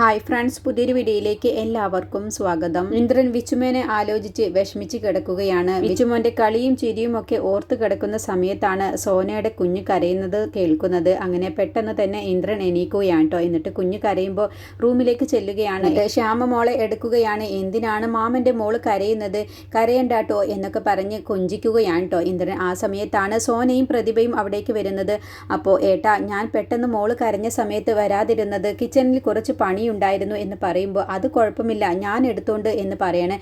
Hi friends പുതിയൊരു വീഡിയോയിലേക്ക് എല്ലാവർക്കും സ്വാഗതം. ഇന്ദ്രൻ വിച്ചുമേനെ ആലോചിച്ച് വിഷമിച്ച് കിടക്കുകയാണ്. വിച്ചുമോന്റെ കളിയും ചിരിയും ഒക്കെ ഓർത്ത് കിടക്കുന്ന സമയത്താണ് സോനയുടെ കുഞ്ഞ് കരയുന്നത് കേൾക്കുന്നത്. അങ്ങനെ പെട്ടെന്ന് തന്നെ ഇന്ദ്രൻ എണീക്കുകയാണ് കേട്ടോ എന്നിട്ട് കുഞ്ഞ് കരയുമ്പോൾ റൂമിലേക്ക് ചെല്ലുകയാണ്. ശ്യാമ മോളെ എടുക്കുകയാണ്. എന്തിനാണ് മാമന്റെ മോൾ കരയുന്നത്? കരയണ്ടാട്ടോ എന്നൊക്കെ പറഞ്ഞ് കൊഞ്ചിക്കുകയാണ് കേട്ടോ ഇന്ദ്രൻ. ആ സമയത്താണ് സോനയും പ്രതിഭയും അവിടേക്ക് വരുന്നത്. അപ്പോൾ ഏട്ടാ ഞാൻ പെട്ടെന്ന് മോൾ കരഞ്ഞ സമയത്ത് വരാതിരുന്നത്. കിച്ചണിൽ കുറച്ച് പണിയുണ്ടായിരുന്നു എന്ന് പറയുമ്പോൾ അത് കുഴപ്പമില്ല ഞാൻ എടുത്തോണ്ട് എന്ന് പറയണേ.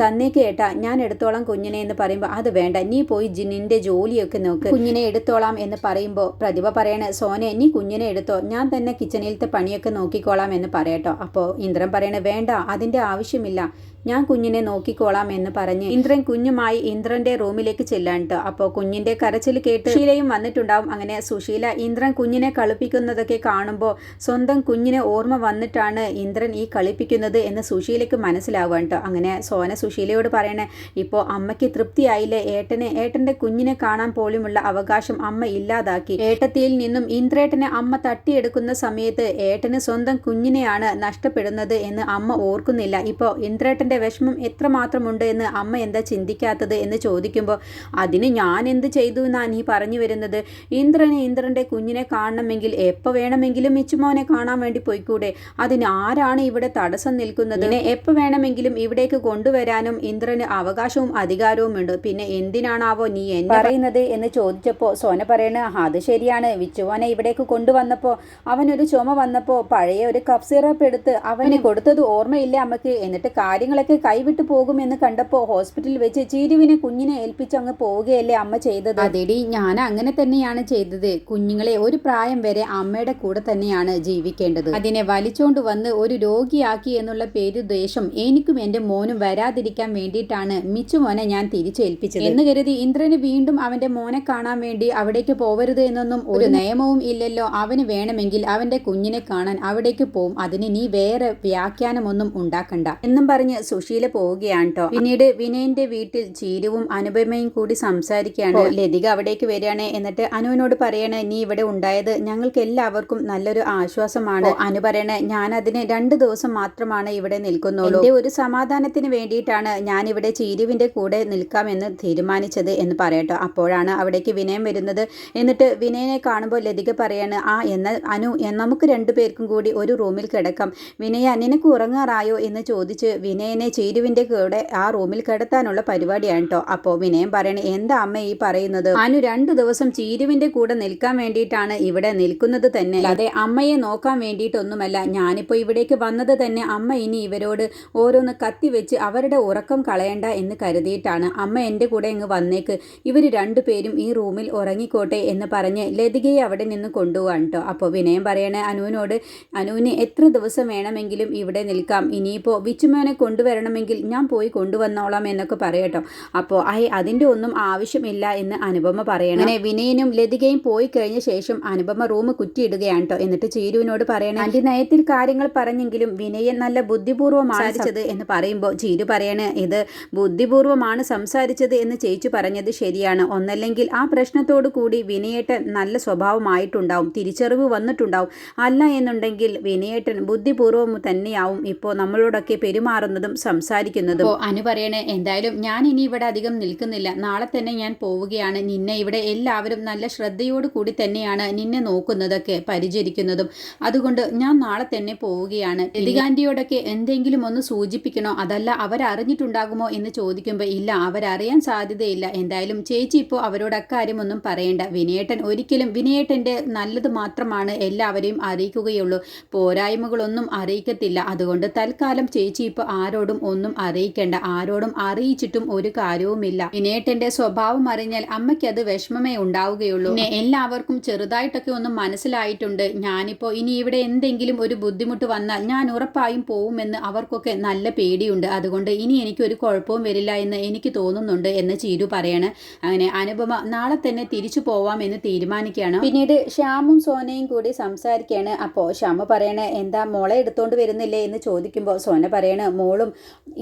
തന്നേക്ക് കേട്ടാ ഞാൻ എടുത്തോളാം കുഞ്ഞിനെ എന്ന് പറയുമ്പോൾ അത് വേണ്ട നീ പോയി ജിന്നിന്റെ ജോലിയൊക്കെ നോക്ക്. കുഞ്ഞിനെ എടുത്തോളാം എന്ന് പറയുമ്പോൾ പ്രതിഭ പറയണേ സോനെ നീ കുഞ്ഞിനെ എടുത്തോ ഞാൻ തന്നെ കിച്ചണിലത്തെ പണിയൊക്കെ നോക്കിക്കോളാം എന്ന് പറയട്ടോ. അപ്പോൾ ഇന്ദ്രൻ പറയണേ വേണ്ട അതിന്റെ ആവശ്യമില്ല ഞാൻ കുഞ്ഞിനെ നോക്കിക്കോളാം എന്ന് പറഞ്ഞ് ഇന്ദ്രൻ കുഞ്ഞുമായി ഇന്ദ്രന്റെ റൂമിലേക്ക് ചെല്ലാണ്ട് അപ്പോൾ കുഞ്ഞിന്റെ കരച്ചിൽ കേട്ട് ശീലയും വന്നിട്ടുണ്ടാവും. അങ്ങനെ സുശീല ഇന്ദ്രൻ കുഞ്ഞിനെ കളിപ്പിക്കുന്നതൊക്കെ കാണുമ്പോൾ സ്വന്തം കുഞ്ഞിനെ ഓർമ്മ വന്നിട്ടാണ് ഇന്ദ്രൻ ഈ കളിപ്പിക്കുന്നത് എന്ന് സുശീലയ്ക്ക് മനസ്സിലാവുക കേട്ടോ അങ്ങനെ സോന സുശീലയോട് പറയണേ ഇപ്പോൾ അമ്മയ്ക്ക് തൃപ്തിയായില്ലേ? ഏട്ടനെ ഏട്ടന്റെ കുഞ്ഞിനെ കാണാൻ പോലുമുള്ള അവകാശം അമ്മ ഇല്ലാതാക്കി. ഏട്ടത്തിയിൽ നിന്നും ഇന്ദ്രേട്ടനെ അമ്മ തട്ടിയെടുക്കുന്ന സമയത്ത് ഏട്ടന് സ്വന്തം കുഞ്ഞിനെയാണ് നഷ്ടപ്പെടുന്നത് എന്ന് അമ്മ ഓർക്കുന്നില്ല. ഇപ്പോൾ ഇന്ദ്രേട്ടന്റെ വിഷമം എത്രമാത്രമുണ്ട് എന്ന് അമ്മ എന്താ ചിന്തിക്കാത്തത് എന്ന് ചോദിക്കുമ്പോൾ അതിന് ഞാൻ എന്ത് ചെയ്തു എന്നാണ് നീ പറഞ്ഞു വരുന്നത്? ഇന്ദ്രനെ ഇന്ദ്രന്റെ കുഞ്ഞിനെ കാണണമെങ്കിൽ എപ്പോൾ വേണമെങ്കിലും മിച്ചുമോനെ കാണാൻ വേണ്ടി പോയിക്കൂടെ? അതിന് ആരാണ് ഇവിടെ തടസ്സം നിൽക്കുന്നത്? എപ്പോൾ വേണമെങ്കിലും ഇവിടേക്ക് കൊണ്ടുവരാനും ഇന്ദ്രന് അവകാശവും അധികാരവും ഉണ്ട്. പിന്നെ എന്തിനാണാവോ നീ എന്നെ പറയുന്നത് എന്ന് ചോദിച്ചപ്പോൾ സോന പറയണ അത് ശരിയാണ്. വിച്ചുവോനെ ഇവിടേക്ക് കൊണ്ടുവന്നപ്പോൾ അവനൊരു ചുമ വന്നപ്പോൾ പഴയ ഒരു കഫ് സിറപ്പ് എടുത്ത് അവന് കൊടുത്തത് ഓർമ്മയില്ല അമ്മയ്ക്ക്. എന്നിട്ട് കാര്യങ്ങളൊക്കെ കൈവിട്ടു പോകുമെന്ന് കണ്ടപ്പോൾ ഹോസ്പിറ്റലിൽ വെച്ച് ചീരുവിനെ കുഞ്ഞിനെ ഏൽപ്പിച്ച് അങ്ങ് പോവുകയല്ലേ അമ്മ ചെയ്തത്? അതെടി ഞാൻ അങ്ങനെ തന്നെയാണ് ചെയ്തത്. കുഞ്ഞുങ്ങളെ ഒരു പ്രായം വരെ അമ്മയുടെ കൂടെ തന്നെയാണ് ജീവിക്കേണ്ടത്. അതിനെ വലിച്ചോണ്ട് വന്ന് ഒരു രോഗിയാക്കി എന്നുള്ള പേര് ദ്വേഷം എനിക്കും എന്റെ മോനും വരാതിരിക്കാൻ വേണ്ടിയിട്ടാണ് മിച്ചു മോനെ ഞാൻ തിരിച്ചേൽപ്പിച്ചത്. എന്ന് കരുതി ഇന്ദ്രന് വീണ്ടും അവന്റെ മോനെ കാണാൻ വേണ്ടി അവിടേക്ക് പോവരുത് എന്നൊന്നും ഒരു നിയമവും ഇല്ലല്ലോ. അവന് വേണമെങ്കിൽ അവന്റെ കുഞ്ഞിനെ കാണാൻ അവിടേക്ക് പോവും. അതിന് നീ വേറെ വ്യാഖ്യാനമൊന്നും ഉണ്ടാക്കണ്ട. എന്നും പറഞ്ഞ് സുശീല പോവുകയാണ് കേട്ടോ പിന്നീട് വിനയന്റെ വീട്ടിൽ ചീരുവും അനുപമയും കൂടി സംസാരിക്കുകയാണ്. ലതിക അവിടേക്ക് വരികയാണ്. എന്നിട്ട് അനുവിനോട് പറയണേ നീ ഇവിടെ ഉണ്ടായത് ഞങ്ങൾക്ക് എല്ലാവർക്കും നല്ലൊരു ആശ്വാസമാണ്. അനു പറയണേ ഞാൻ അതിന് രണ്ട് ദിവസം മാത്രമാണ് ഇവിടെ നിൽക്കുന്നുള്ളൂ. എന്റെ ഒരു സമാധാനത്തിന് വേണ്ടിയിട്ടാണ് ഞാൻ ഇവിടെ ചീരുവിന്റെ കൂടെ നിൽക്കാമെന്ന് തീരുമാനിച്ചത് എന്ന് പറയട്ടോ അപ്പോഴാണ് അവിടേക്ക് വിനയം വരുന്നത്. എന്നിട്ട് വിനയനെ കാണുമ്പോൾ ലതിക പറയാണ് ആ എന്ന അനു നമുക്ക് നമുക്ക് രണ്ടുപേർക്കും കൂടി ഒരു റൂമിൽ കിടക്കാം. വിനയ നിനക്ക് ഉറങ്ങാറായോ? എന്ന് ചോദിച്ച് വിനയനെ ചീരുവിന്റെ കൂടെ ആ റൂമിൽ കിടത്താനുള്ള പരിപാടിയാണ് കേട്ടോ അപ്പോൾ വിനയം പറയണേ എന്താ അമ്മ ഈ പറയുന്നത്? അനു രണ്ടു ദിവസം ചീരുവിന്റെ കൂടെ നിൽക്കാൻ വേണ്ടിയിട്ടാണ് ഇവിടെ നിൽക്കുന്നത് തന്നെ. അതെ അമ്മയെ നോക്കാൻ വേണ്ടിയിട്ടൊന്നുമല്ല. ഞാനിപ്പോൾ ഇവിടേക്ക് വന്നത് തന്നെ അമ്മ ഇനി ഇവരോട് ഓരോന്ന് കത്തിവെച്ച് അവരുടെ ഉറക്കം കളയണ്ട എന്ന് കരുതിയിട്ടാണ്. അമ്മ എന്റെ കൂടെ ഇങ്ങ് വന്നേക്ക്. ഇവർ രണ്ടുപേരും ഈ റൂമിൽ ഉറങ്ങിക്കോട്ടെ എന്ന് പറഞ്ഞ് ലതികയെ അവിടെ നിന്ന് കൊണ്ടുപോകാൻ കേട്ടോ അപ്പോൾ വിനയം പറയണേ അനുവിനോട് അനുവിന് എത്ര ദിവസം വേണമെങ്കിലും ഇവിടെ നിൽക്കാം. ഇനിയിപ്പോൾ വിച്ചുമോനെ കൊണ്ടുവരണമെങ്കിൽ ഞാൻ പോയി കൊണ്ടുവന്നോളാം എന്നൊക്കെ പറയട്ടോ. അപ്പോൾ ഐ അതിന്റെ ഒന്നും ആവശ്യമില്ല എന്ന് അനുപമ പറയണം. അങ്ങനെ വിനയനും ലതികയും പോയി കഴിഞ്ഞ ശേഷം അനുപമ റൂം കുറ്റിയിടുകയാണ് കേട്ടോ എന്നിട്ട് ചീരുവിനോട് പറയണേ അതിന്റെ നയത്തിൽ കാര്യങ്ങൾ പറഞ്ഞെങ്കിലും വിനയൻ നല്ല ബുദ്ധിപൂർവമാണ് സംസാരിച്ചത് എന്ന് പറയുമ്പോൾ ചീരു പറയണേ ഇത് ബുദ്ധിപൂർവമാണ് സംസാരിച്ചത് എന്ന് ചേച്ചു പറഞ്ഞത് ശരിയാണ്. ഒന്നല്ലെങ്കിൽ ആ പ്രശ്നത്തോടു കൂടി വിനയേട്ടൻ നല്ല സ്വഭാവമായിട്ടുണ്ടാവും തിരിച്ചറിവ് വന്നിട്ടുണ്ടാവും. അല്ല എന്നുണ്ടെങ്കിൽ വിനയേട്ടൻ ബുദ്ധിപൂർവം തന്നെയാവും. ഇപ്പോൾ നമ്മളോടൊക്കെ പെരുമാറുന്നതും സംസാരിക്കുന്നതും അപ്പോൾ അനു പറയണേ എന്തായാലും ഞാൻ ഇനി ഇവിടെ അധികം നിൽക്കുന്നില്ല. നാളെ തന്നെ ഞാൻ പോവുകയാണ്. നിന്നെ ഇവിടെ എല്ലാവരും നല്ല ശ്രദ്ധയോടു കൂടി തന്നെയാണ് നിന്നെ നോക്കുന്നതൊക്കെ പരിചരിക്കുന്നതും. അതുകൊണ്ട് ഞാൻ നാളെ തന്നെ പോവുകയാണ്. ലതികാന്റിയോടൊക്കെ എന്തെങ്കിലും ഒന്ന് സൂചിപ്പിക്കണോ? അതല്ല അവരറിഞ്ഞിട്ടുണ്ടാകുമോ എന്ന് ചോദിക്കുമ്പോൾ ഇല്ല അവരറിയാൻ സാധ്യതയില്ല. എന്തായാലും ചേച്ചി ഇപ്പോൾ അവരോട് അക്കാര്യം ഒന്നും പറയേണ്ട. വിനയേട്ടൻ ഒരിക്കലും വിനയേട്ടന്റെ നല്ലത് മാത്രമാണ് എല്ലാവരെയും അറിയിക്കുകയുള്ളൂ. പോരായ്മകളൊന്നും അറിയിക്കത്തില്ല. അതുകൊണ്ട് തൽക്കാലം ചേച്ചി ഇപ്പോൾ ആരോടും ഒന്നും അറിയിക്കേണ്ട. ആരോടും അറിയിച്ചിട്ടും ഒരു കാര്യവുമില്ല. വിനേട്ടന്റെ സ്വഭാവം അറിഞ്ഞാൽ അമ്മയ്ക്ക് അത് വിഷമമേ ഉണ്ടാവുകയുള്ളൂ. പിന്നെ എല്ലാവർക്കും ചെറുതായിട്ടൊക്കെ ഒന്ന് മനസ്സിലായിട്ടുണ്ട്. ഞാനിപ്പോ ഇനി ഇവിടെ എന്തെങ്കിലും ഒരു ബുദ്ധിമുട്ട് വന്നാൽ ഞാൻ ഉറപ്പായും പോവുമെന്ന് അവർക്കൊക്കെ നല്ല പേടിയുണ്ട്. അതുകൊണ്ട് ഇനി എനിക്ക് ഒരു കുഴപ്പവും വരില്ല എന്ന് എനിക്ക് തോന്നുന്നുണ്ട് എന്ന് ചീരു പറയാണ്. അങ്ങനെ അനുപമ നാളെ തന്നെ തിരിച്ചു പോവാം എന്ന് തീരുമാനിക്കുകയാണ്. പിന്നീട് ശ്യാമും സോനയും കൂടി സംസാരിക്കുകയാണ്. അപ്പോൾ ശ്യാമ പറയണേ എന്താ മോളെ എടുത്തോണ്ട് വരുന്നില്ലേ? എന്ന് ചോദിക്കുമ്പോൾ സോന പറയണ മോളും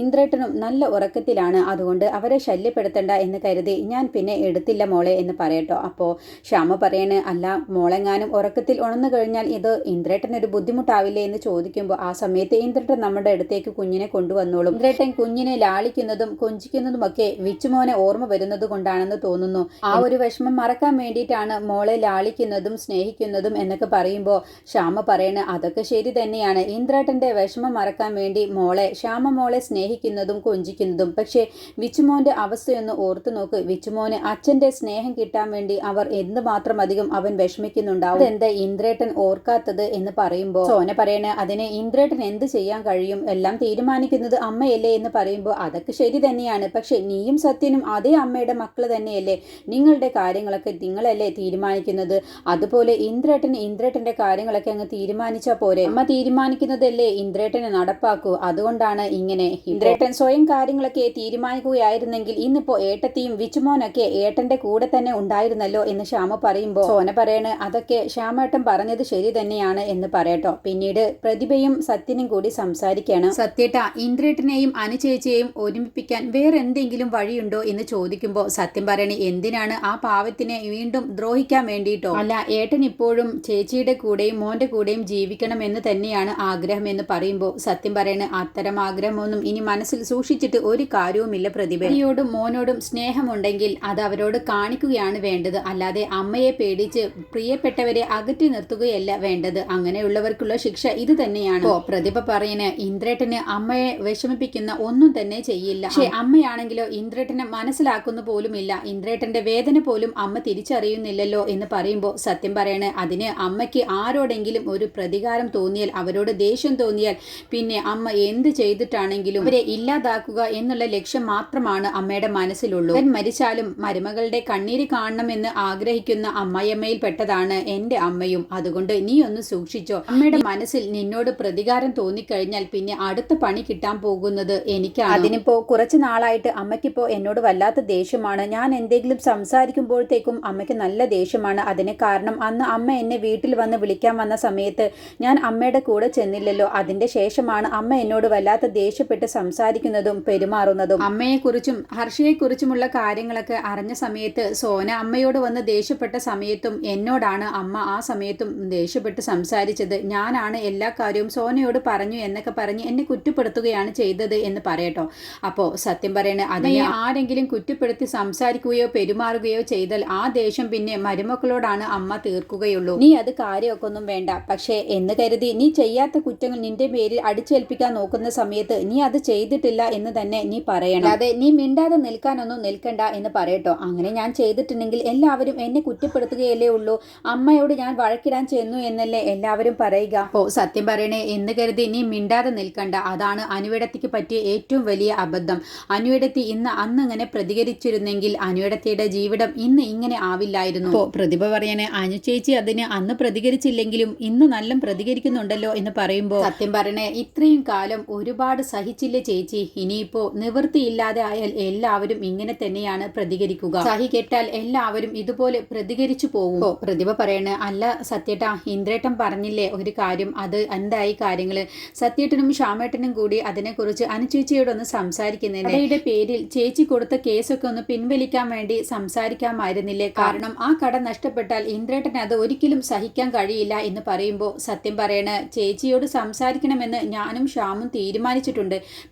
ഇന്ദ്രേട്ടനും നല്ല ഉറക്കത്തിലാണ്. അതുകൊണ്ട് അവരെ ശല്യപ്പെടുത്തണ്ട എന്ന് കരുതി ഞാൻ പിന്നെ എടുത്തില്ല മോളെ എന്ന് പറയട്ടോ. അപ്പോൾ ശ്യാമ പറയണ് അല്ല മോളെങ്ങാനും ഉറക്കത്തിൽ ഉണർന്നു കഴിഞ്ഞാൽ ഇത് ഇന്ദ്രേട്ടനൊരു ബുദ്ധിമുട്ടാവില്ലേ? എന്ന് ചോദിക്കുമ്പോൾ ആ സമയത്ത് ഇന്ദ്രട്ടൻ നമ്മുടെ അടുത്തേക്ക് കുഞ്ഞിനെ കൊണ്ടുവന്നോളും. ഇന്ദ്രേട്ടൻ കുഞ്ഞിനെ ലാളിക്കുന്നതും കൊഞ്ചിക്കുന്നതുമൊക്കെ വിച്ചുമോനെ ഓർമ്മ വരുന്നത് കൊണ്ടാണെന്ന് തോന്നുന്നു. ആ ഒരു വിഷമം മറക്കാൻ വേണ്ടിയിട്ടാണ് മോളെ ലാളിക്കുന്നതും സ്നേഹിക്കുന്നതും എന്നൊക്കെ പറയുമ്പോൾ ശ്യാമ പറയണ് അതൊക്കെ ശരി തന്നെയാണ്. ഇന്ദ്രേട്ടന്റെ വിഷമം മറക്കാൻ വേണ്ടി മോളെ ശ്യാമ മോളെ സ്നേഹിക്കുന്നതും കൊഞ്ചിക്കുന്നതും. പക്ഷേ വിച്ചുമോന്റെ അവസ്ഥയൊന്ന് ഓർത്തു നോക്ക്. വിച്ചുമോന് അച്ഛന്റെ സ്നേഹം കിട്ടാൻ വേണ്ടി അവർ എന്തുമാത്രം അധികം അവൻ വിഷമിക്കുന്നുണ്ടാവും? എന്താ ഇന്ദ്രേട്ടൻ ഓർക്കാത്തത് എന്ന് പറയുമ്പോൾ സോന പറയണ അതിന് ഇന്ദ്രേട്ടൻ എന്ത് ചെയ്യാൻ കഴിയും? എല്ലാം തീരുമാനിക്കുന്നത് അമ്മയല്ലേ എന്ന് പറയുമ്പോൾ അതൊക്കെ ശരി തന്നെയാണ്. പക്ഷെ നീയും സത്യനും അതേ അമ്മയുടെ മക്കൾ തന്നെയല്ലേ നിങ്ങളുടെ കാര്യങ്ങളൊക്കെ നിങ്ങളല്ലേ തീരുമാനിക്കുന്നത്? അതുപോലെ ഇന്ദ്രേട്ടൻ ഇന്ദ്രേട്ടന്റെ കാര്യങ്ങളൊക്കെ അങ്ങ് തീരുമാനിച്ചാൽ പോരെ. അമ്മ തീരുമാനിക്കുന്നതല്ലേ ഇന്ദ്രേട്ടനെ നടപ്പാക്കൂ. അതുകൊണ്ടാണ് ഇങ്ങനെ ഇന്ദ്രേട്ടൻ സ്വയം കാര്യങ്ങളൊക്കെ തീരുമാനിക്കുകയായിരുന്നെങ്കിൽ ഇന്നിപ്പോ ഏട്ടത്തിയും വിച്ചുമോനൊക്കെ ഏട്ടന്റെ കൂടെ തന്നെ ഉണ്ടായിരുന്നല്ലോ എന്ന് ശ്യാമ പറയുമ്പോൾ സോന പറയണ് അതൊക്കെ ശ്യാമേട്ടൻ പറഞ്ഞത് ശരി തന്നെയാണ് എന്ന് പറയട്ടോ. പിന്നീട് പ്രതിഭയും സത്യനും കൂടി സംസാരിക്കുകയാണ് സത്യേട്ട ഇന്ദ്രേട്ടനെയും അനുചേച്ചിയെയും ഒരുമിപ്പിക്കാൻ വേറെ എന്തെങ്കിലും വഴിയുണ്ടോ എന്ന് ചോദിക്കുമ്പോൾ സത്യം പറയണി എന്തിനാണ് ആ പാവത്തിനെ വീണ്ടും ദ്രോഹിക്കാൻ വേണ്ടിയിട്ടോ? അല്ല ഏട്ടൻ ഇപ്പോഴും ചേച്ചിയുടെ കൂടെയും മോന്റെ കൂടെയും ജീവിക്കണം എന്ന് തന്നെയാണ് ആഗ്രഹം എന്ന് പറയുമ്പോൾ സത്യം പറയണ് അത്തരം ആഗ്രഹമൊന്നും ഇനി മനസ്സിൽ സൂക്ഷിച്ചിട്ട് ഒരു കാര്യവുമില്ല പ്രതിഭയോടും മോനോടും സ്നേഹമുണ്ടെങ്കിൽ അത് അവരോട് കാണിക്കുകയാണ് വേണ്ടത്. അല്ലാതെ അമ്മയെ പേടിച്ച് പ്രിയപ്പെട്ടവരെ അകറ്റി നിർത്തുകയല്ല വേണ്ടത്. അങ്ങനെയുള്ളവർക്കുള്ള ശിക്ഷ ഇത് തന്നെയാണ്. പ്രതിഭ പറയുന്ന ഇന്ദ്രേട്ടന് അമ്മയെ വിഷമിപ്പിക്കുന്ന ഒന്നും തന്നെ ചെയ്യില്ല. പക്ഷേ അമ്മയാണെങ്കിലോ ഇന്ദ്രേട്ടനെ മനസ്സിലാക്കുന്ന പോലുമില്ല. ഇന്ദ്രേട്ടന്റെ വേദന പോലും അമ്മ തിരിച്ചറിയുന്നില്ലല്ലോ എന്ന് പറയുമ്പോൾ സത്യം പറയണ അതിന് അമ്മയ്ക്ക് ആരോടെങ്കിലും ഒരു പ്രതികാരം തോന്നിയാൽ അവരോട് ദേഷ്യം തോന്നിയാൽ പിന്നെ അമ്മ എന്ത് ചെയ്തിട്ടാണെങ്കിലും അവരെ ഇല്ലാതാക്കുക എന്നുള്ള ലക്ഷ്യം മാത്രമാണ് അമ്മയുടെ മനസ്സിലുള്ളൂ. അവൻ മരിച്ചാലും മരുമകളുടെ കണ്ണീര് കാണണമെന്ന് ആഗ്രഹിക്കുന്ന അമ്മയമ്മയിൽ പെട്ടതാണ് എന്റെ അമ്മയും. അതുകൊണ്ട് നീ ഒന്ന് സൂക്ഷിച്ചോ. അമ്മയുടെ മനസ്സിൽ നിന്നോട് പ്രതികാരം തോന്നിക്കഴിഞ്ഞാൽ പിന്നെ അടുത്ത പണി കിട്ടാൻ പോകുന്നത് എനിക്കാണ്. അതിനിപ്പോ കുറച്ച് നാളായിട്ട് അമ്മയ്ക്കിപ്പോ എന്നോട് വല്ലാത്ത ദേഷ്യമാണ്. ഞാൻ എന്തെങ്കിലും സംസാരിക്കുമ്പോഴത്തേക്കും അമ്മയ്ക്ക് നല്ല ദേഷ്യമാണ്. അതിന് കാരണം അന്ന് അമ്മ എന്നെ വീട്ടിൽ വന്ന് വിളിക്കാൻ വന്ന സമയത്ത് ഞാൻ അമ്മയുടെ കൂടെ ചെന്നില്ലല്ലോ. അതിന്റെ ശേഷമാണ് അമ്മ എന്നോട് വല്ലാത്ത ദേഷ്യപ്പെട്ട് സംസാരിക്കുന്നതും പെരുമാറുന്നതും. അമ്മയെക്കുറിച്ചും ഹർഷയെക്കുറിച്ചുമുള്ള കാര്യങ്ങളൊക്കെ അറിഞ്ഞ സമയത്ത് സോന അമ്മയോട് വന്ന് ദേഷ്യപ്പെട്ട സമയത്തും എന്നോടാണ് അമ്മ ആ സമയത്തും ദേഷ്യപ്പെട്ട് സംസാരിച്ചത്. ഞാനാണ് എല്ലാ കാര്യവും സോനയോട് പറഞ്ഞു എന്നൊക്കെ പറഞ്ഞ് എന്നെ കുറ്റപ്പെടുത്തുകയാണ് ചെയ്തത് എന്ന് പറയട്ടോ. അപ്പോൾ സത്യം പറയണ അതിനെ ആരെങ്കിലും കുറ്റപ്പെടുത്തി സംസാരിക്കുകയോ പെരുമാറുകയോ ചെയ്താൽ ആ ദേഷ്യം പിന്നെ മരുമക്കളോടാണ് അമ്മ തീർക്കുകയുള്ളൂ. നീ അത് കാര്യമൊക്കെ ഒന്നും വേണ്ട. പക്ഷേ എന്ന് കരുതി നീ ചെയ്യാത്ത കുറ്റങ്ങൾ നിന്റെ പേരിൽ അടിച്ചേൽപ്പിക്കാൻ നോക്കുന്ന സമയത്ത് നീ അത് ചെയ്തിട്ടില്ല എന്ന് തന്നെ നീ പറയണം. അതെ നീ മിണ്ടാതെ നിൽക്കാനൊന്നും നിൽക്കണ്ട എന്ന് പറയട്ടോ. അങ്ങനെ ഞാൻ ചെയ്തിട്ടുണ്ടെങ്കിൽ എല്ലാവരും എന്നെ കുറ്റപ്പെടുത്തുകയല്ലേ ഉള്ളൂ. അമ്മയോട് ഞാൻ വഴക്കിടാൻ ചെന്നു എന്നല്ലേ എല്ലാവരും പറയുക. ഓ സത്യം പറയണേ എന്ന് കരുതി നീ മിണ്ടാതെ നിൽക്കണ്ട. അതാണ് അനുവേടത്തിക്ക് പറ്റിയ ഏറ്റവും വലിയ അബദ്ധം. അനുവേടത്തി ഇന്ന് അന്ന് ഇങ്ങനെ പ്രതികരിച്ചിരുന്നെങ്കിൽ അനുവേടത്തിയുടെ ജീവിതം ഇന്ന് ഇങ്ങനെ ആവില്ലായിരുന്നു. ഓ പ്രതിഭ പറയണേ അനു ചേച്ചി അതിന് അന്ന് പ്രതികരിച്ചില്ലെങ്കിലും ഇന്ന് നല്ല പ്രതികരിക്കുന്നുണ്ടല്ലോ എന്ന് പറയുമ്പോൾ സത്യം പറയണേ ഇത്രയും കാലം ഒരുപാട് സഹിച്ചില്ലേ ചേച്ചി? ഇനിയിപ്പോ നിവൃത്തിയില്ലാതെ ആയാൽ എല്ലാവരും ഇങ്ങനെ തന്നെയാണ് പ്രതികരിക്കുക. സഹി കേട്ടാൽ എല്ലാവരും ഇതുപോലെ പ്രതികരിച്ചു പോകും. പ്രതിഭ പറയണ് അല്ല സത്യേട്ടാ ഇന്ദ്രേട്ടൻ പറഞ്ഞില്ലേ ഒരു കാര്യം? അത് എന്തായി കാര്യങ്ങൾ? സത്യേട്ടനും ശ്യാമേട്ടനും കൂടി അതിനെക്കുറിച്ച് അനുചേച്ചിയോടൊന്ന് സംസാരിക്കുന്നുണ്ട് കടയുടെ പേരിൽ ചേച്ചി കൊടുത്ത കേസൊക്കെ ഒന്ന് പിൻവലിക്കാൻ വേണ്ടി സംസാരിക്കാമായിരുന്നില്ലേ? കാരണം ആ കട നഷ്ടപ്പെട്ടാൽ ഇന്ദ്രേട്ടൻ അത് ഒരിക്കലും സഹിക്കാൻ കഴിയില്ല എന്ന് പറയുമ്പോൾ സത്യം പറയണ ചേച്ചിയോട് സംസാരിക്കണമെന്ന് ഞാനും ശ്യാമും തീരുമാനിച്ചിട്ടുണ്ട്.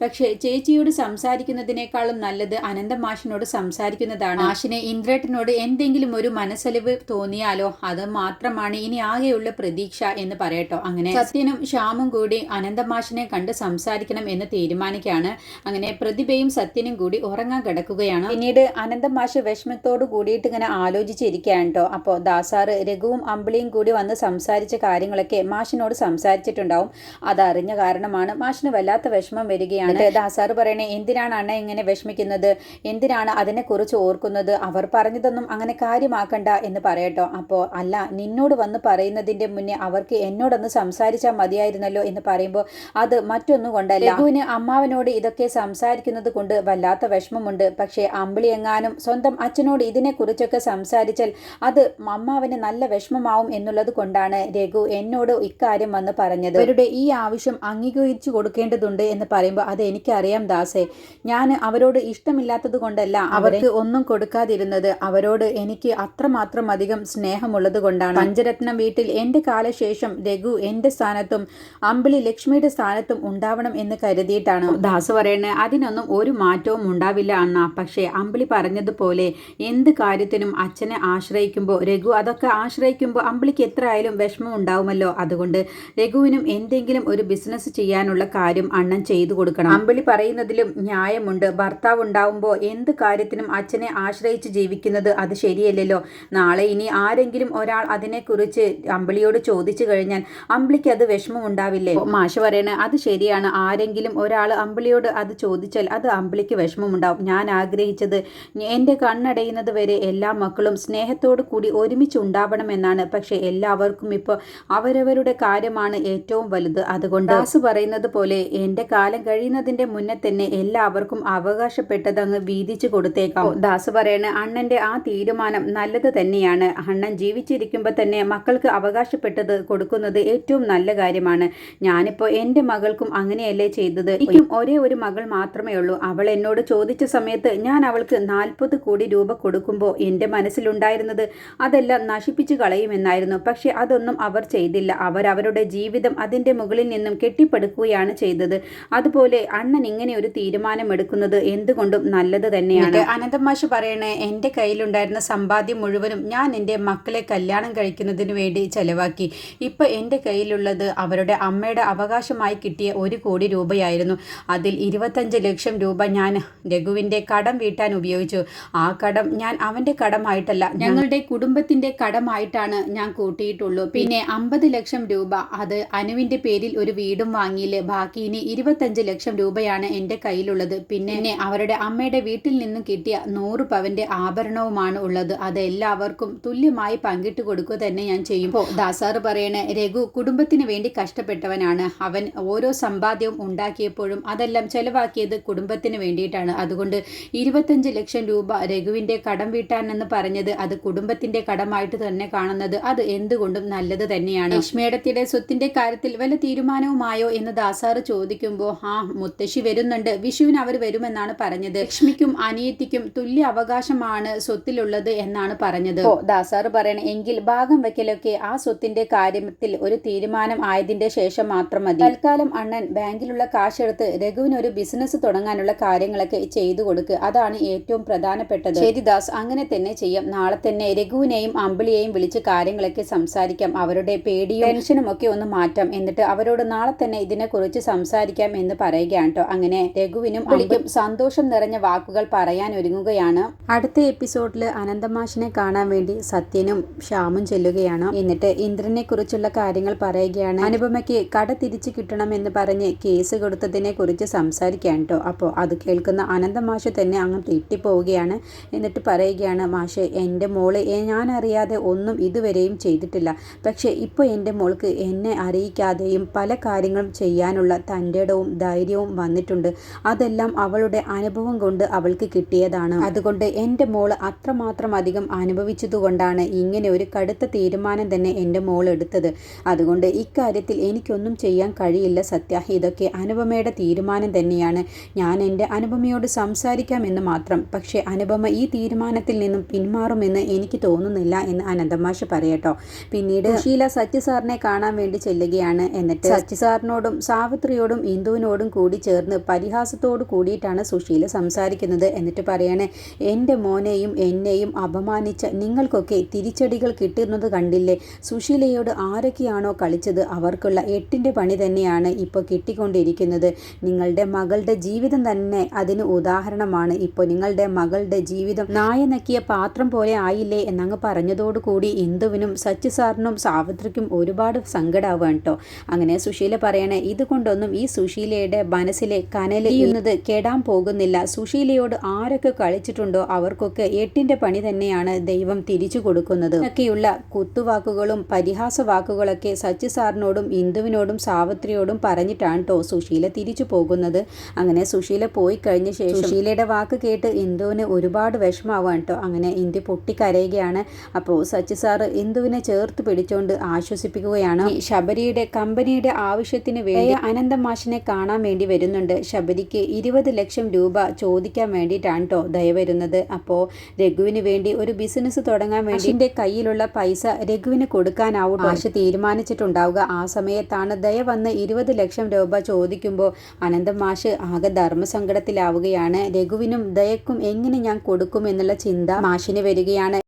പക്ഷേ ചേച്ചിയോട് സംസാരിക്കുന്നതിനേക്കാളും നല്ലത് അനന്ത മാഷിനോട് സംസാരിക്കുന്നതാണ്. മാഷിനെ ഇന്ദ്രേട്ടനോട് എന്തെങ്കിലും ഒരു മനസ്സലിവ് തോന്നിയാലോ അത് മാത്രമാണ് ഇനി ആകെയുള്ള പ്രതീക്ഷ എന്ന് പറയട്ടോ. അങ്ങനെ സത്യനും ശ്യാമും കൂടി അനന്തമാഷിനെ കണ്ട് സംസാരിക്കണം എന്ന് തീരുമാനിക്കുകയാണ്. അങ്ങനെ പ്രതിഭയും സത്യനും കൂടി ഉറങ്ങാൻ കിടക്കുകയാണ്. പിന്നീട് അനന്തമാഷ് വിഷമത്തോട് കൂടിയിട്ട് ഇങ്ങനെ ആലോചിച്ചിരിക്കുകയാണ് കേട്ടോ അപ്പോൾ ദാസാറ് രഘുവും അമ്പിളിയും കൂടി വന്ന് സംസാരിച്ച കാര്യങ്ങളൊക്കെ മാഷിനോട് സംസാരിച്ചിട്ടുണ്ടാവും. അതറിഞ്ഞ കാരണമാണ് മാഷിന് വല്ലാത്ത വിഷമം വരികയാണ്. ദാസാറ് പറയണേ എന്തിനാണ് അണ്ണ ഇങ്ങനെ വിഷമിക്കുന്നത്? എന്തിനാണ് അതിനെക്കുറിച്ച് ഓർക്കുന്നത്? അവർ പറഞ്ഞതൊന്നും അങ്ങനെ കാര്യമാക്കണ്ട എന്ന് പറയട്ടോ. അപ്പോൾ അല്ല നിന്നോട് വന്ന് പറയുന്നതിന്റെ മുന്നേ അവർക്ക് എന്നോടൊന്ന് സംസാരിച്ചാൽ മതിയായിരുന്നല്ലോ എന്ന് പറയുമ്പോൾ അത് മറ്റൊന്നും കൊണ്ടല്ല. രഘുവിന് അമ്മാവനോട് ഇതൊക്കെ സംസാരിക്കുന്നത് കൊണ്ട് വല്ലാത്ത വിഷമമുണ്ട്. പക്ഷേ അമ്പിളി എങ്ങാനും സ്വന്തം അച്ഛനോട് ഇതിനെക്കുറിച്ചൊക്കെ സംസാരിച്ചാൽ അത് അമ്മാവന് നല്ല വിഷമമാവും എന്നുള്ളത് കൊണ്ടാണ് രഘു എന്നോട് ഇക്കാര്യം വന്ന് പറഞ്ഞത്. അവരുടെ ഈ ആവശ്യം അംഗീകരിച്ചു കൊടുക്കേണ്ടതുണ്ട് എന്ന് പറയുമ്പോൾ അത് എനിക്കറിയാം ദാസേ. ഞാൻ അവരോട് ഇഷ്ടമില്ലാത്തത് കൊണ്ടല്ല. അവർക്ക് ഒന്നും കൊടുക്കാതിരുന്നത് അവരോട് എനിക്ക് അത്രമാത്രം അധികം സ്നേഹമുള്ളത് കൊണ്ടാണ്. പഞ്ചരത്നം വീട്ടിൽ എന്റെ കാലശേഷം രഘു എന്റെ സ്ഥാനത്തും അമ്പിളി ലക്ഷ്മിയുടെ സ്ഥാനത്തും ഉണ്ടാവണം എന്ന് കരുതിയിട്ടാണ്. ദാസ് പറയുന്നത് അതിനൊന്നും ഒരു മാറ്റവും ഉണ്ടാവില്ല അണ്ണ. പക്ഷേ അമ്പിളി പറഞ്ഞതുപോലെ എന്ത് കാര്യത്തിനും അച്ഛനെ ആശ്രയിക്കുമ്പോൾ രഘു അതൊക്കെ ആശ്രയിക്കുമ്പോൾ അമ്പിളിക്ക് എത്ര ആയാലും വിഷമം ഉണ്ടാവുമല്ലോ. അതുകൊണ്ട് രഘുവിനും എന്തെങ്കിലും ഒരു ബിസിനസ് ചെയ്യാനുള്ള കാര്യം അണ്ണൻ ചെയ്തു കൊടുക്കണം. അമ്പിളി പറയുന്നതിലും ന്യായമുണ്ട്. ഭർത്താവ് ഉണ്ടാവുമ്പോൾ എന്ത് കാര്യത്തിനും അച്ഛനെ ആശ്രയിച്ച് ജീവിക്കുന്നത് അത് ശരിയല്ലല്ലോ. നാളെ ഇനി ആരെങ്കിലും ഒരാൾ അതിനെക്കുറിച്ച് അമ്പിളിയോട് ചോദിച്ചു കഴിഞ്ഞാൽ അമ്പിളിക്ക് അത് വിഷമം ഉണ്ടാവില്ലേ? മാഷ പറയണ അത് ശരിയാണ്. ആരെങ്കിലും ഒരാൾ അമ്പിളിയോട് അത് ചോദിച്ചാൽ അത് അമ്പിളിക്ക് വിഷമമുണ്ടാവും. ഞാൻ ആഗ്രഹിച്ചത് എന്റെ കണ്ണടയുന്നത് വരെ എല്ലാ മക്കളും സ്നേഹത്തോടു കൂടി ഒരുമിച്ച് ഉണ്ടാവണമെന്നാണ്. പക്ഷേ എല്ലാവർക്കും ഇപ്പോൾ അവരവരുടെ കാര്യമാണ് ഏറ്റവും വലുത്. അതുകൊണ്ട് ദാസ് പറയുന്നത് പോലെ എന്റെ കാലം കഴിയുന്നതിന്റെ മുന്നേ തന്നെ എല്ലാവർക്കും അവകാശപ്പെട്ടതങ്ങ് വീതിച്ചു കൊടുത്തേക്കാം. ദാസ് പറയണ അണ്ണന്റെ ആ തീരുമാനം നല്ലത് തന്നെയാണ്. അണ്ണൻ ജീവിച്ചിരിക്കുമ്പോൾ തന്നെ മക്കൾക്ക് അവകാശപ്പെട്ടത് കൊടുക്കുന്നത് ഏറ്റവും നല്ല കാര്യമാണ്. ഞാനിപ്പോൾ എന്റെ മകൾക്കും അങ്ങനെയല്ലേ ചെയ്തത്. എനിക്കും ഒരേ ഒരു മകൾ മാത്രമേ ഉള്ളൂ. അവൾ എന്നോട് ചോദിച്ച സമയത്ത് ഞാൻ അവൾക്ക് നാൽപ്പത് കോടി രൂപ കൊടുക്കുമ്പോൾ എന്റെ മനസ്സിലുണ്ടായിരുന്നത് അതെല്ലാം നശിപ്പിച്ചു കളയുമെന്നായിരുന്നു. പക്ഷെ അതൊന്നും അവർ ചെയ്തില്ല. അവർ അവരുടെ ജീവിതം അതിന്റെ മുകളിൽ നിന്നും കെട്ടിപ്പടുക്കുകയാണ് ചെയ്തത്. അതുപോലെ അണ്ണൻ ഇങ്ങനെ ഒരു തീരുമാനം എടുക്കുന്നത് എന്തുകൊണ്ടും നല്ലത് തന്നെയാണ്. അനന്തമാഷ് പറയണേ എന്റെ കയ്യിലുണ്ടായിരുന്ന സമ്പാദ്യം മുഴുവനും ഞാൻ എന്റെ മക്കളെ കല്യാണം കഴിക്കുന്നതിന് വേണ്ടി ചെലവാക്കി. ഇപ്പൊ എന്റെ കയ്യിലുള്ളത് അവരുടെ അമ്മയുടെ അവകാശമായി കിട്ടിയ ഒരു കോടി രൂപയായിരുന്നു. അതിൽ ഇരുപത്തഞ്ച് ലക്ഷം രൂപ ഞാൻ രഘുവിന്റെ കടം വീട്ടാൻ ഉപയോഗിച്ചു. ആ കടം ഞാൻ അവന്റെ കടമായിട്ടല്ല ഞങ്ങളുടെ കുടുംബത്തിന്റെ കടമായിട്ടാണ് ഞാൻ കൂട്ടിയിട്ടുള്ളൂ. പിന്നെ അമ്പത് ലക്ഷം രൂപ അത് അനുവിന്റെ പേരിൽ ഒരു വീടും വാങ്ങിയില്ലേ? ബാക്കി ഇനി ഇരുപത്തഞ്ച് ലക്ഷം രൂപയാണ് എന്റെ കയ്യിലുള്ളത്. പിന്നെ അവരുടെ അമ്മയുടെ വീട്ടിൽ നിന്നും കിട്ടിയ നൂറ് പവന്റെ ആഭരണവുമാണ് ഉള്ളത്. അത് എല്ലാവർക്കും തുല്യമായി പങ്കിട്ട് കൊടുക്കുക തന്നെ ഞാൻ ചെയ്യുമ്പോൾ ദാസാറ് പറയണേ രഘു കുടുംബത്തിന് വേണ്ടി കഷ്ടപ്പെട്ടവനാണ്. അവൻ ഓരോ സമ്പാദ്യവും ഉണ്ടാക്കിയപ്പോഴും അതെല്ലാം ചെലവാക്കിയത് കുടുംബത്തിന് വേണ്ടിയിട്ടാണ്. അതുകൊണ്ട് ഇരുപത്തഞ്ച് ലക്ഷം രൂപ രഘുവിന്റെ കടം വീട്ടാനെന്ന് പറഞ്ഞത് അത് കുടുംബത്തിന്റെ കടമായിട്ട് തന്നെ കാണുന്നത് അത് എന്തുകൊണ്ടും നല്ലത് തന്നെയാണ്. ലക്ഷ്മിയടത്തിയുടെ സ്വത്തിന്റെ കാര്യത്തിൽ വല്ല തീരുമാനവുമായോ എന്ന് ദാസാറ് ചോദിക്കുമ്പോൾ ആ മുത്തശ്ശി വരുന്നുണ്ട്. വിഷുവിന് അവർ വരുമെന്നാണ് പറഞ്ഞത്. ലക്ഷ്മിക്കും അനിയത്തിക്കും തുല്യ അവകാശമാണ് സ്വത്തിലുള്ളത് എന്നാണ് പറഞ്ഞത്. ഓ ദാസാറ് പറയണ എങ്കിൽ ഭാഗം വെക്കലൊക്കെ ആ സ്വത്തിന്റെ കാര്യത്തിൽ ഒരു തീരുമാനം ആയതിന്റെ ശേഷം മാത്രം മതി. തൽക്കാലം അണ്ണൻ ബാങ്കിലുള്ള കാശെടുത്ത് രഘുവിന് ഒരു ബിസിനസ് തുടങ്ങാനുള്ള കാര്യങ്ങളൊക്കെ ചെയ്തു കൊടുക്കുക അതാണ് ഏറ്റവും പ്രധാനപ്പെട്ടത്. ശരി ദാസ് അങ്ങനെ തന്നെ ചെയ്യാം. നാളെ തന്നെ രഘുവിനെയും അമ്പിളിയെയും വിളിച്ച് കാര്യങ്ങളൊക്കെ സംസാരിക്കാം. അവരുടെ പേടിയും ടെൻഷനും ഒക്കെ ഒന്ന് മാറ്റാം. എന്നിട്ട് അവരോട് നാളെ തന്നെ ഇതിനെക്കുറിച്ച് സംസാരിക്കാം എന്ന് പറയുകയാണ് കേട്ടോ അങ്ങനെ രഘുവിനും അളിക്കും സന്തോഷം നിറഞ്ഞ വാക്കുകൾ പറയാൻ ഒരുങ്ങുകയാണ്. അടുത്ത എപ്പിസോഡിൽ അനന്തമാഷിനെ കാണാൻ വേണ്ടി സത്യനും ശ്യാമും ചെല്ലുകയാണ്. എന്നിട്ട് ഇന്ദ്രനെ കുറിച്ചുള്ള കാര്യങ്ങൾ പറയുകയാണ്. അനുപമയ്ക്ക് കട തിരിച്ചു കിട്ടണം എന്ന് പറഞ്ഞ് കേസ് കൊടുത്തതിനെ കുറിച്ച് സംസാരിക്കാൻ കേട്ടോ അപ്പോൾ അത് കേൾക്കുന്ന അനന്തമാഷ് തന്നെ അങ്ങ് തെറ്റിപ്പോവുകയാണ്. എന്നിട്ട് പറയുകയാണ് മാഷെ എന്റെ മോൾ ഞാൻ അറിയാതെ ഒന്നും ഇതുവരെയും ചെയ്തിട്ടില്ല. പക്ഷേ ഇപ്പോൾ എന്റെ മോൾക്ക് എന്നെ അറിയിക്കാതെയും പല കാര്യങ്ങളും ചെയ്യാനുള്ള തന്റെ ഇടവും ധൈര്യവും വന്നിട്ടുണ്ട്. അതെല്ലാം അവളുടെ അനുഭവം കൊണ്ട് അവൾക്ക് കിട്ടിയതാണ്. അതുകൊണ്ട് എന്റെ മോൾ അത്രമാത്രം അധികം അനുഭവിച്ചതുകൊണ്ടാണ് ഇങ്ങനെ ഒരു കടുത്ത തീരുമാനം തന്നെ എന്റെ മോൾ എടുത്തത്. അതുകൊണ്ട് ഇക്കാര്യത്തിൽ എനിക്കൊന്നും ചെയ്യാൻ കഴിയില്ല സത്യ. ഇതൊക്കെ അനുപമയുടെ തീരുമാനം തന്നെയാണ്. ഞാൻ എന്റെ അനുപമയോട് സംസാരിക്കാമെന്ന് മാത്രം. പക്ഷേ അനുപമ ഈ തീരുമാനത്തിൽ നിന്നും പിന്മാറുമെന്ന് എനിക്ക് തോന്നുന്നില്ല എന്ന് അനന്തമാഷ് പറയട്ടോ. പിന്നീട് ഷീല സത്യസാറിനെ കാണാൻ വേണ്ടി ചെല്ലുകയാണ്. എന്നിട്ട് സത്യസാറിനോടും സാവിത്രിയോടും സാവിത്രിയോടും ഇന്ദുവിനോടും കൂടി ചേർന്ന് പരിഹാസത്തോട് കൂടിയിട്ടാണ് സുശീല സംസാരിക്കുന്നത്. എന്നിട്ട് പറയണേ എന്റെ മോനെയും എന്നെയും അപമാനിച്ച നിങ്ങൾക്കൊക്കെ തിരിച്ചടികൾ കിട്ടുന്നത് കണ്ടില്ലേ? സുശീലയോട് ആരൊക്കെയാണോ കളിച്ചത് അവർക്കുള്ള എട്ടിന്റെ പണി തന്നെയാണ് ഇപ്പോൾ കിട്ടിക്കൊണ്ടിരിക്കുന്നത്. നിങ്ങളുടെ മകളുടെ ജീവിതം തന്നെ അതിന് ഉദാഹരണമാണ്. ഇപ്പോൾ നിങ്ങളുടെ മകളുടെ ജീവിതം നായ നക്കിയ പാത്രം പോലെ ആയില്ലേ? എന്നങ്ങ് പറഞ്ഞതോടുകൂടി ഇന്ദുവിനും സച്ചു സാറിനും സാവിത്രിക്കും ഒരുപാട് സങ്കടാവുകയാണ് കേട്ടോ. അങ്ങനെ സുശീല പറയണേ ഇതുകൊണ്ടൊന്നും ഈ സുശീലയുടെ മനസ്സിലെ കനൽ ചെയ്യുന്നത് കെടാൻ പോകുന്നില്ല. സുശീലയോട് ആരൊക്കെ കളിച്ചിട്ടുണ്ടോ അവർക്കൊക്കെ എട്ടിന്റെ പണി തന്നെയാണ് ദൈവം തിരിച്ചു കൊടുക്കുന്നത്. ഒക്കെയുള്ള കുത്തുവാക്കുകളും പരിഹാസ വാക്കുകളൊക്കെ സച്ചി സാറിനോടും ഇന്ദുവിനോടും സാവിത്രിയോടും പറഞ്ഞിട്ടാണ് കേട്ടോ സുശീല തിരിച്ചു പോകുന്നത്. അങ്ങനെ സുശീല പോയി കഴിഞ്ഞ ശേഷം സുശീലയുടെ വാക്ക് കേട്ട് ഇന്ദുവിന് ഒരുപാട് വിഷമാവാണ് കേട്ടോ അങ്ങനെ ഇന്ദു പൊട്ടിക്കരയുകയാണ്. അപ്പോൾ സച്ചി സാറ് ഇന്ദുവിനെ ചേർത്ത് പിടിച്ചുകൊണ്ട് ആശ്വസിപ്പിക്കുകയാണ്. ശബരിയുടെ കമ്പനിയുടെ ആവശ്യത്തിന് വേണ്ടി അനന്തമാഷിനെ കാണാൻ വേണ്ടി വരുന്നുണ്ട്. ശബരിക്ക് ഇരുപത് ലക്ഷം രൂപ ചോദിക്കാൻ വേണ്ടിയിട്ടാണ് കേട്ടോ ദയ വരുന്നത്. അപ്പോൾ രഘുവിന് വേണ്ടി ഒരു ബിസിനസ് തുടങ്ങാൻ വേണ്ടി എന്റെ കയ്യിലുള്ള പൈസ രഘുവിന് കൊടുക്കാനാവും ആശ തീരുമാനിച്ചിട്ടുണ്ടാവുക. ആ സമയത്താണ് ദയ വന്ന് ഇരുപത് ലക്ഷം രൂപ ചോദിക്കുമ്പോൾ അനന്തം മാഷ് ആകെ ധർമ്മസങ്കടത്തിലാവുകയാണ്. രഘുവിനും ദയക്കും എങ്ങനെ ഞാൻ കൊടുക്കും എന്നുള്ള ചിന്ത മാഷിന് വരികയാണ്.